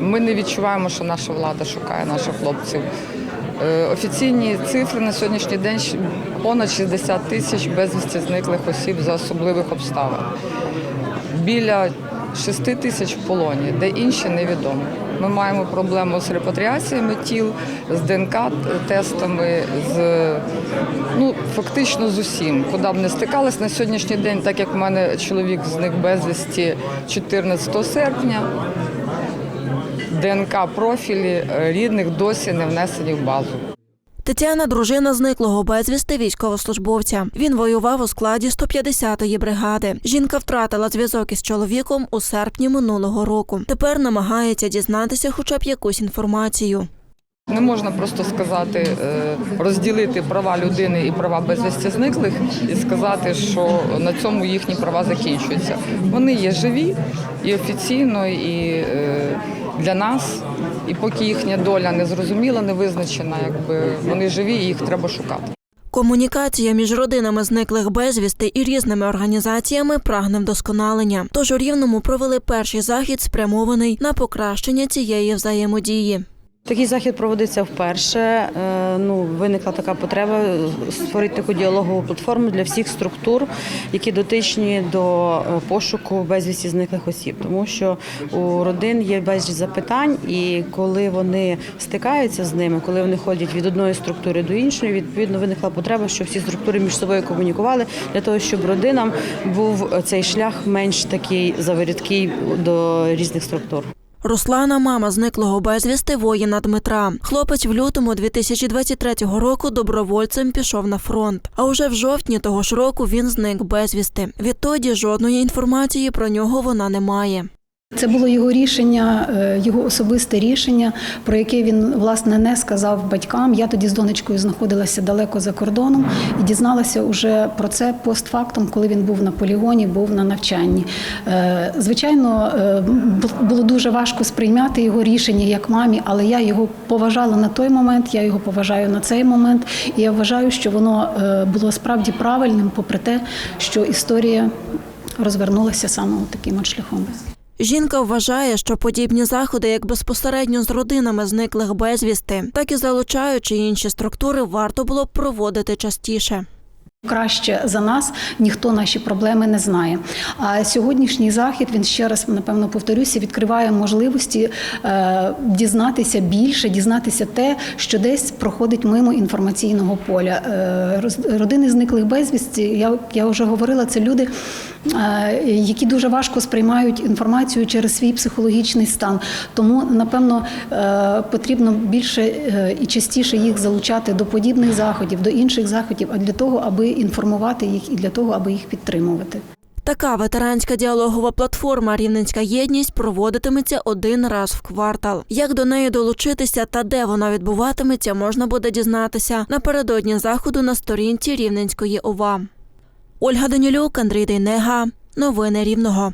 Ми не відчуваємо, що наша влада шукає наших хлопців. Е, Офіційні цифри на сьогоднішній день понад 60 тисяч безвісті зниклих осіб за особливих обставин. Біля 6 тисяч в полоні, де інші невідомо. Ми маємо проблему з репатріаціями тіл, з ДНК-тестами, з ну фактично з усім, куди б не стикались на сьогоднішній день, так як в мене чоловік зник безвісті 14 серпня. ДНК-профілі е, рідних досі не внесені в базу. Тетяна дружина зниклого безвісти військовослужбовця. Він воював у складі 150-ї бригади. Жінка втратила зв'язок із чоловіком у серпні минулого року. Тепер намагається дізнатися хоча б якусь інформацію. Не можна просто сказати, е, розділити права людини і права безвісті зниклих і сказати, що на цьому їхні права закінчуються. Вони є живі і офіційно, і е, для нас. І поки їхня доля не зрозуміла, не визначена, якби вони живі, і їх треба шукати. Комунікація між родинами зниклих безвісти і різними організаціями прагне вдосконалення. Тож у Рівному провели перший захід, спрямований на покращення цієї взаємодії. Такий захід проводиться вперше. Е, Ну, виникла така потреба створити таку діалогову платформу для всіх структур, які дотичні до е, пошуку безвісті зниклих осіб. Тому що у родин є безліч запитань, і коли вони стикаються з ними, коли вони ходять від одної структури до іншої, відповідно виникла потреба, щоб всі структури між собою комунікували для того, щоб родинам був цей шлях менш такий завирідкий до різних структур. Руслана, мама зниклого безвісти воїна Дмитра. Хлопець в лютому 2023 року добровольцем пішов на фронт. А уже в жовтні того ж року він зник безвісти. Відтоді жодної інформації про нього вона не має. Це було його рішення, е, його особисте рішення, про яке він власне не сказав батькам. Я тоді з донечкою знаходилася далеко за кордоном і дізналася уже про це постфактум, коли він був на полігоні, був на навчанні. Е, Звичайно, е, було дуже важко сприйняти його рішення як мамі, але я його поважала на той момент, я його поважаю на цей момент, і я вважаю, що воно було справді правильним, попри те, що історія розвернулася саме таким от шляхом. Жінка вважає, що подібні заходи, як безпосередньо з родинами зниклих безвісти, так і залучаючи інші структури, варто було б проводити частіше. Краще за нас ніхто наші проблеми не знає. А сьогоднішній захід він ще раз напевно повторюся, відкриває можливості е, дізнатися більше, дізнатися те, що десь проходить мимо інформаційного поля. Е, родини зниклих безвісті. Я, я вже говорила, це люди, які дуже важко сприймають інформацію через свій психологічний стан. Тому, напевно, е, потрібно більше е, і частіше їх залучати до подібних заходів, до інших заходів, а для того, аби інформувати їх і для того, аби їх підтримувати. Така ветеранська діалогова платформа Рівненська єдність проводитиметься один раз в квартал. Як до неї долучитися та де вона відбуватиметься, можна буде дізнатися напередодні заходу на сторінці Рівненської ОВА. Ольга Данілюк, Андрій Дейнега. Новини Рівного.